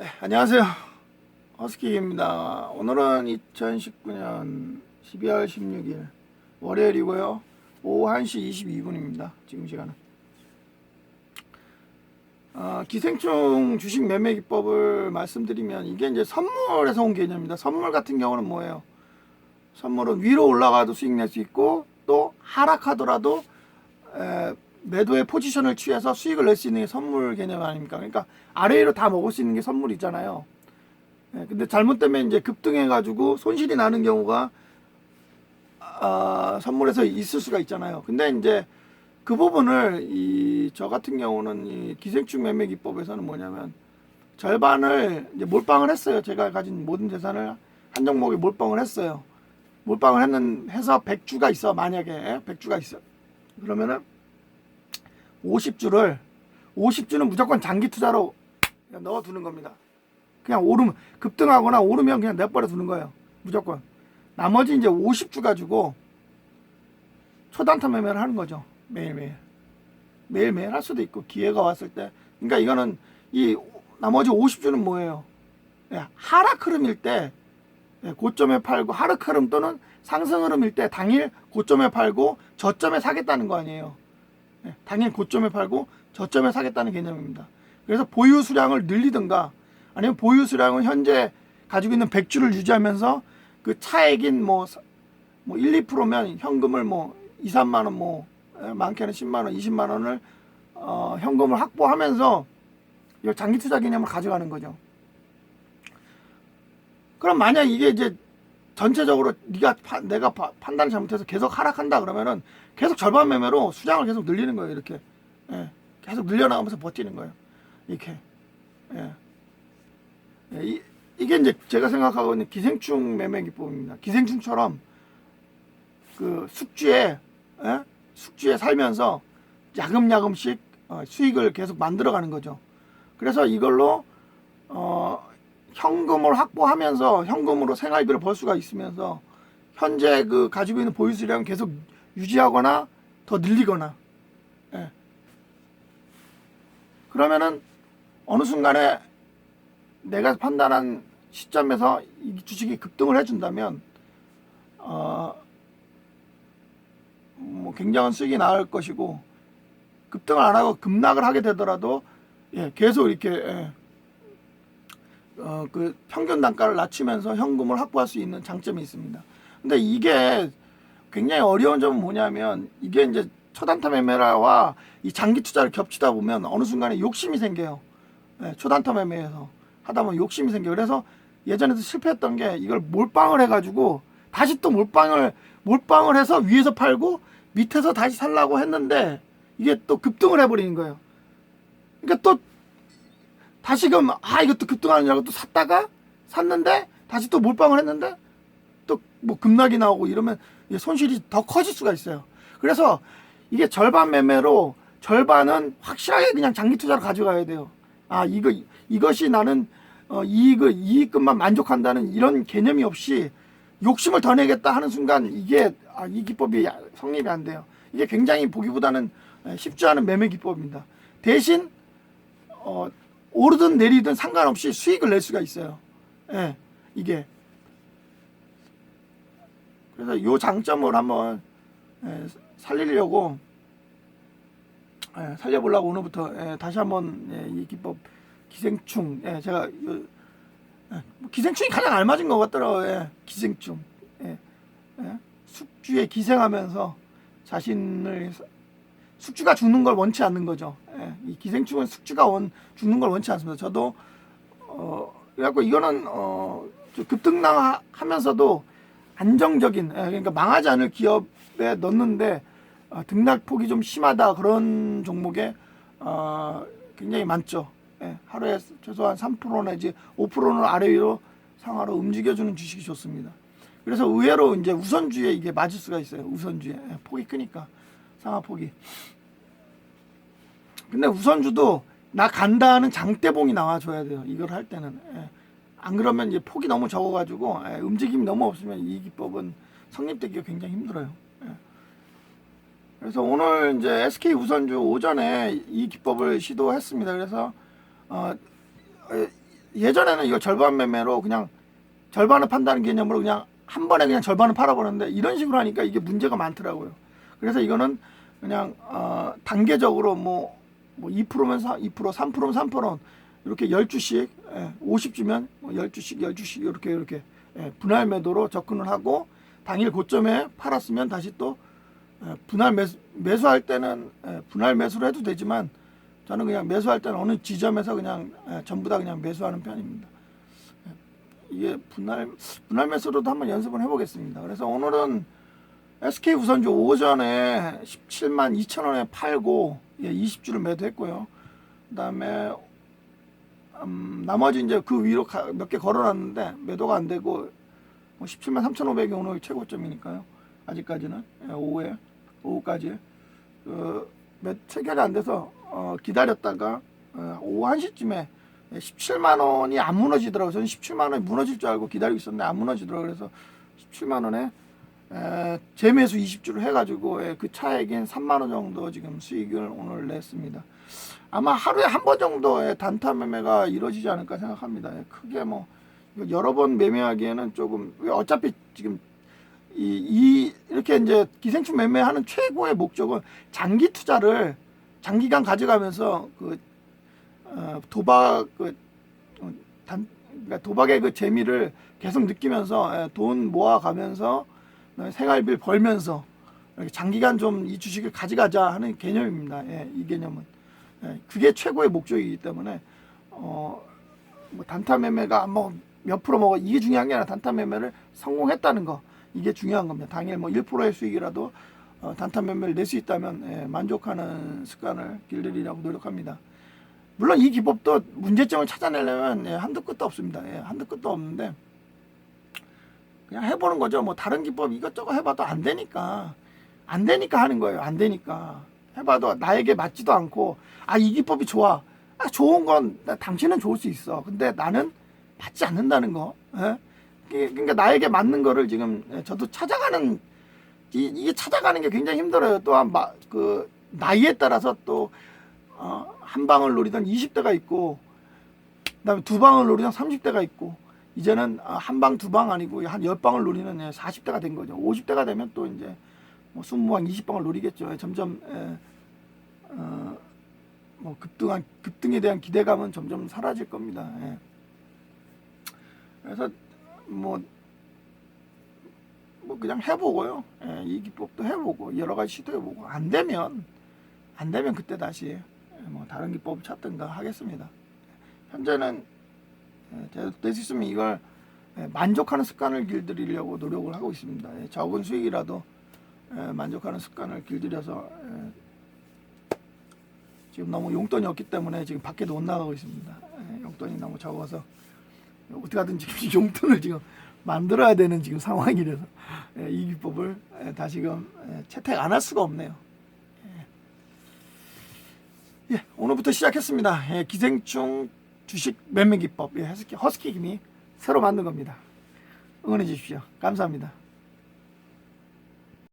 네, 안녕하세요. 허스키입니다. 오늘은 2019년 12월 16일 월요일이고요. 오후 1시 22분입니다. 지금 시간은. 어, 기생충 주식 매매 기법을 말씀드리면 이게 이제 선물에서 온 개념입니다. 선물 같은 경우는 뭐예요? 선물은 위로 올라가도 수익 낼 수 있고 또 하락하더라도 에, 매도의 포지션을 취해서 수익을 낼 수 있는 게 선물 개념 아닙니까? 그러니까 아래로 다 먹을 수 있는 게 선물이잖아요. 예, 근데 잘못되면 이제 급등해가지고 손실이 나는 경우가 아, 선물에서 있을 수가 있잖아요. 근데 이제 그 부분을 이 저 같은 경우는 이 기생충 매매 기법에서는 뭐냐면 절반을 이제 몰빵을 했어요. 제가 가진 모든 재산을 한 종목에 몰빵을 했어요. 몰빵을 했는 해서 100주가 있어 만약에 100주가 있어. 그러면은 50주를 50주는 무조건 장기 투자로 그냥 넣어두는 겁니다. 그냥 오르면 급등하거나 오르면 그냥 내버려 두는 거예요. 무조건. 나머지 이제 50주 가지고 초단타 매매를 하는 거죠. 매일매일. 매일매일 할 수도 있고 기회가 왔을 때. 그러니까 이거는 이 나머지 50주는 뭐예요? 예, 하락 흐름일 때 예, 고점에 팔고 하락 흐름 또는 상승 흐름일 때 당일 고점에 팔고 저점에 사겠다는 거 아니에요. 예, 당일 고점에 팔고 저점에 사겠다는 개념입니다. 그래서 보유 수량을 늘리든가 아니면 보유 수량은 현재 가지고 있는 100주를 유지하면서 그 차액인 뭐, 사- 뭐 1, 2%면 현금을 뭐 2, 3만 원, 뭐 예, 많게는 10만 원, 20만 원을 어, 현금을 확보하면서 이걸 장기 투자 개념을 가져가는 거죠. 그럼 만약 이게 이제 전체적으로 네가 파- 내가 파- 판단을 잘못해서 계속 하락한다 그러면은 계속 절반 매매로 수량을 계속 늘리는 거예요 이렇게. 예, 계속 늘려나가면서 버티는 거예요. 이렇게. 예. 예, 이, 이게 이제 제가 생각하고 있는 기생충 매매 기법입니다. 기생충처럼 그 숙주에 예? 숙주에 살면서 야금야금씩 어, 수익을 계속 만들어가는 거죠. 그래서 이걸로 어, 현금을 확보하면서 현금으로 생활비를 벌 수가 있으면서 현재 그 가지고 있는 보유 수량을 계속 유지하거나 더 늘리거나 예. 그러면은 어느 순간에 내가 판단한 시점에서 이 주식이 급등을 해준다면 어, 뭐 굉장한 수익이 나올 것이고 급등을 안 하고 급락을 하게 되더라도 예, 계속 이렇게 예, 어, 그 평균 단가를 낮추면서 현금을 확보할 수 있는 장점이 있습니다. 근데 이게 굉장히 어려운 점은 뭐냐면 이게 이제 초단타 매매와 이 장기 투자를 겹치다 보면 어느 순간에 욕심이 생겨요. 예, 초단타 매매에서 하다 보면 욕심이 생겨요. 그래서 예전에도 실패했던 게 이걸 몰빵을 해가지고 다시 또 몰빵을 몰빵을 해서 위에서 팔고 밑에서 다시 살라고 했는데 이게 또 급등을 해버리는 거예요. 그러니까 또 다시금 아 이것도 알고 또 샀다가 샀는데 다시 또 몰빵을 했는데 또 뭐 급락이 나오고 이러면 손실이 더 커질 수가 있어요. 그래서 이게 절반 매매로 절반은 확실하게 그냥 장기 투자로 가져가야 돼요. 아 이거 이것이 나는 어, 이익을 이익금만 만족한다는 이런 개념이 없이 욕심을 더 내겠다 하는 순간 이게 아, 이 기법이 성립이 안 돼요. 이게 굉장히 보기보다는 에, 쉽지 않은 매매 기법입니다. 대신 어, 오르든 내리든 상관없이 수익을 낼 수가 있어요. 예, 이게. 그래서 이 장점을 한번 예, 살리려고 예, 살려보려고 오늘부터 예, 다시 한번 예, 이 기법 기생충 예, 제가 요, 예, 뭐 기생충이 가장 알맞은 것 같더라고요. 예, 기생충 예, 예, 숙주에 기생하면서 자신을 숙주가 죽는 걸 원치 않는 거죠. 예, 이 기생충은 숙주가 원, 죽는 걸 원치 않습니다. 저도 어 그래갖고 이거는 어좀 급등하면서도 안정적인 예, 그러니까 망하지 않을 기업에 넣는데 어, 등락폭이 좀 심하다 그런 종목에 어, 굉장히 많죠. 예, 하루에 최소한 3% 내지 5%는 아래 위로 상하로 움직여주는 주식이 좋습니다. 그래서 의외로 이제 우선주에 이게 맞을 수가 있어요. 우선주에 예, 폭이 크니까 상하 폭이. 근데 우선주도 나 간다 하는 장대봉이 나와줘야 돼요. 이걸 할 때는. 예. 안 그러면 이제 폭이 너무 적어가지고 예, 움직임이 너무 없으면 이 기법은 성립되기가 굉장히 힘들어요. 예. 그래서 오늘 이제 SK 우선주 오전에 이 기법을 시도했습니다. 그래서 어, 에, 예전에는 이거 절반 매매로 그냥 절반을 판다는 개념으로 그냥 한 번에 그냥 절반을 팔아버렸는데 이런 식으로 하니까 이게 문제가 많더라고요. 그래서 이거는 그냥 어, 단계적으로 뭐, 뭐 2%면 2%, 3%면 3% 이렇게 10주씩 예, 50주면 뭐 10주씩 10주씩 이렇게 이렇게 예, 분할 매도로 접근을 하고 당일 고점에 팔았으면 다시 또 예, 분할 매수, 매수할 때는 예, 분할 매수를 해도 되지만 저는 그냥 매수할 때는 어느 지점에서 그냥 예, 전부 다 그냥 매수하는 편입니다. 예, 이게 분할 분할 매수로도 한번 연습을 해보겠습니다. 그래서 오늘은 SK 우선주 오전에 17만 2천 원에 팔고 예, 20주를 매도했고요. 그다음에 음, 나머지 이제 그 위로 몇 개 걸어놨는데 매도가 안 되고 뭐 17만 3,500이 오늘 최고점이니까요. 아직까지는 예, 오후에 오후까지 그 몇, 체결이 안 돼서 어, 기다렸다가 어, 오후 1시쯤에 17만 원이 안 무너지더라고요. 저는 17만 원이 무너질 줄 알고 기다리고 있었는데 안 무너지더라고요. 그래서 17만 원에 에, 재매수 20주를 해가지고 예, 그 차액인 3만 원 정도 지금 수익을 오늘 냈습니다. 아마 하루에 한 번 정도의 단타 매매가 이루어지지 않을까 생각합니다. 예, 크게 뭐 여러 번 매매하기에는 조금 어차피 지금 이, 이 이렇게 이제 기생충 매매하는 최고의 목적은 장기 투자를 장기간 가져가면서 그 어, 도박 그 어, 단, 그러니까 도박의 그 재미를 계속 느끼면서 예, 돈 모아가면서 생활비를 벌면서 이렇게 장기간 좀 이 주식을 가져가자 하는 개념입니다. 예, 이 개념은 예, 그게 최고의 목적이기 때문에 어, 뭐 단타 매매가 뭐몇 프로 먹어 이게 중요한 게 아니라 단타 매매를 성공했다는 거 이게 중요한 겁니다. 당일 뭐 1%의 수익이라도 어, 단타 매매를 낼 수 있다면 예, 만족하는 습관을 길들이려고 노력합니다. 물론 이 기법도 문제점을 찾아내려면 예, 한도 끝도 없습니다. 예, 한도 끝도 없는데 그냥 해보는 거죠. 뭐 다른 기법 이것저것 해봐도 안 되니까 안 되니까 하는 거예요. 안 되니까 해봐도 나에게 맞지도 않고 아 이 기법이 좋아. 아 좋은 건 나- 당신은 좋을 수 있어. 근데 나는 맞지 않는다는 거. 예? 이게- 그러니까 나에게 맞는 거를 지금 예, 저도 찾아가는 이, 이게 찾아가는 게 굉장히 힘들어요. 또한 마- 그 나이에 따라서 또 어, 한 방을 노리던 20대가 있고 그다음에 두 방을 노리던 30대가 있고 이제는 아, 한방 두 방 아니고 한 열 방을 노리는 예, 40대가 된 거죠. 50대가 되면 또 이제 뭐 20방, 20방을 노리겠죠. 예, 점점 예, 어, 뭐 급등한 급등에 대한 기대감은 점점 사라질 겁니다. 예. 그래서 뭐, 뭐 그냥 해보고요. 예, 이 기법도 해보고 여러 가지 시도해보고 안 되면 안 되면 그때 다시 예, 뭐 다른 기법을 찾든가 하겠습니다. 현재는 될 수 있으면 이걸 예, 만족하는 습관을 길들이려고 노력을 하고 있습니다. 예, 적은 수익이라도 예, 만족하는 습관을 길들여서 예, 지금 너무 용돈이 없기 때문에 지금 밖에도 못 나가고 있습니다. 예, 용돈이 너무 적어서 어떻게 하든 지금 용돈을 지금 만들어야 되는 지금 상황이라서 예, 이 기법을 예, 다시금 예, 채택 안 할 수가 없네요. 예, 예, 오늘부터 시작했습니다. 예, 기생충 주식 매매 기법 예, 허스키, 허스키 김이 새로 만든 겁니다. 응원해 주십시오. 감사합니다.